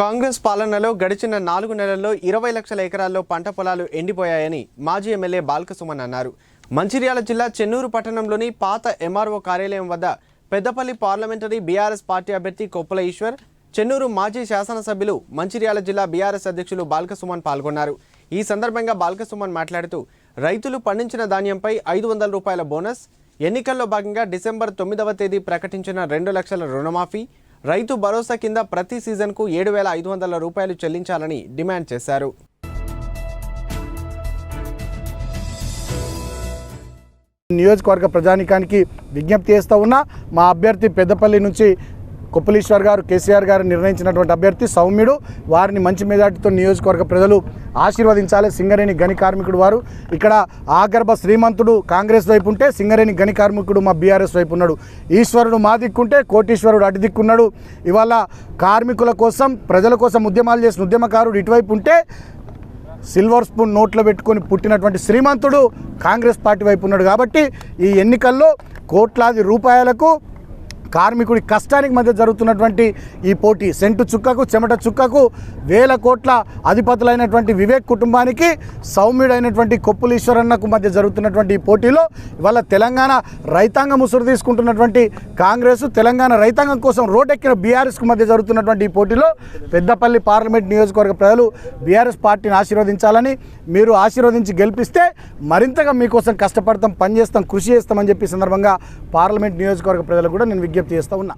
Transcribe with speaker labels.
Speaker 1: కాంగ్రెస్ పాలనలో గడిచిన నాలుగు నెలల్లో ఇరవై లక్షల ఎకరాల్లో పంట పొలాలు ఎండిపోయాయని మాజీ ఎమ్మెల్యే బాల్కసుమన్ అన్నారు. మంచిర్యాల జిల్లా చెన్నూరు పట్టణంలోని పాత ఎంఆర్ఓ కార్యాలయం వద్ద పెద్దపల్లి పార్లమెంటరీ బీఆర్ఎస్ పార్టీ అభ్యర్థి కొప్పుల ఈశ్వర్ చెన్నూరు మాజీ శాసనసభ్యులు మంచిర్యాల జిల్లా బీఆర్ఎస్ అధ్యక్షులు బాల్కసుమన్ పాల్గొన్నారు. ఈ సందర్భంగా బాల్కసుమన్ మాట్లాడుతూ రైతులు పండించిన ధాన్యంపై ఐదు వందల రూపాయల బోనస్ ఎన్నికల్లో భాగంగా డిసెంబర్ తొమ్మిదవ తేదీ ప్రకటించిన రెండు లక్షల రుణమాఫీ రైతు భరోసా కింద ప్రతి సీజన్కు ఏడు వేల ఐదు వందల రూపాయలు చెల్లించాలని డిమాండ్ చేశారు.
Speaker 2: నియోజకవర్గ ప్రజానికానికి విజ్ఞప్తి చేస్తూ ఉన్నా మా అభ్యర్థి పెద్దపల్లి నుంచి కొప్పలీశ్వర్ గారు కేసీఆర్ గారు నిర్ణయించినటువంటి అభ్యర్థి సౌమ్యుడు. వారిని మంచి మెజార్టీతో నియోజకవర్గ ప్రజలు ఆశీర్వదించాలి. సింగరేణి గని కార్మికుడు వారు. ఇక్కడ ఆగర్భ శ్రీమంతుడు కాంగ్రెస్ వైపు ఉంటే సింగరేణి గని కార్మికుడు మా బీఆర్ఎస్ వైపు ఉన్నాడు. ఈశ్వరుడు మా దిక్కుంటే కోటీశ్వరుడు అటు దిక్కున్నాడు ఇవాళ కార్మికుల కోసం ప్రజల కోసం ఉద్యమాలు చేసిన ఉద్యమకారుడు ఇటువైపు ఉంటే సిల్వర్ స్పూన్ నోట్లో పెట్టుకొని పుట్టినటువంటి శ్రీమంతుడు కాంగ్రెస్ పార్టీ వైపు ఉన్నాడు. కాబట్టి ఈ ఎన్నికల్లో కోట్లాది రూపాయలకు కార్మికుడి కష్టానికి మధ్య జరుగుతున్నటువంటి ఈ పోటీ. సెంటు చుక్కకు చెమట చుక్కకు వేల కోట్ల అధిపతులైనటువంటి వివేక్ కుటుంబానికి సౌమ్యుడైనటువంటి కొప్పులీశ్వరన్నకు మధ్య జరుగుతున్నటువంటి ఈ పోటీలో ఇవాళ తెలంగాణ రైతాంగ ముసురు తీసుకుంటున్నటువంటి కాంగ్రెస్ తెలంగాణ రైతాంగం కోసం రోడ్డెక్కిన బీఆర్ఎస్కు మధ్య జరుగుతున్నటువంటి ఈ పోటీలో పెద్దపల్లి పార్లమెంట్ నియోజకవర్గ ప్రజలు బీఆర్ఎస్ పార్టీని ఆశీర్వదించాలని మీరు ఆశీర్వదించి గెలిపిస్తే మరింతగా మీకోసం కష్టపడతాం పనిచేస్తాం కృషి చేస్తామని చెప్పి సందర్భంగా పార్లమెంట్ నియోజకవర్గ ప్రజలు కూడా నేను విజ్ఞప్తి చేస్తూ ఉన్నా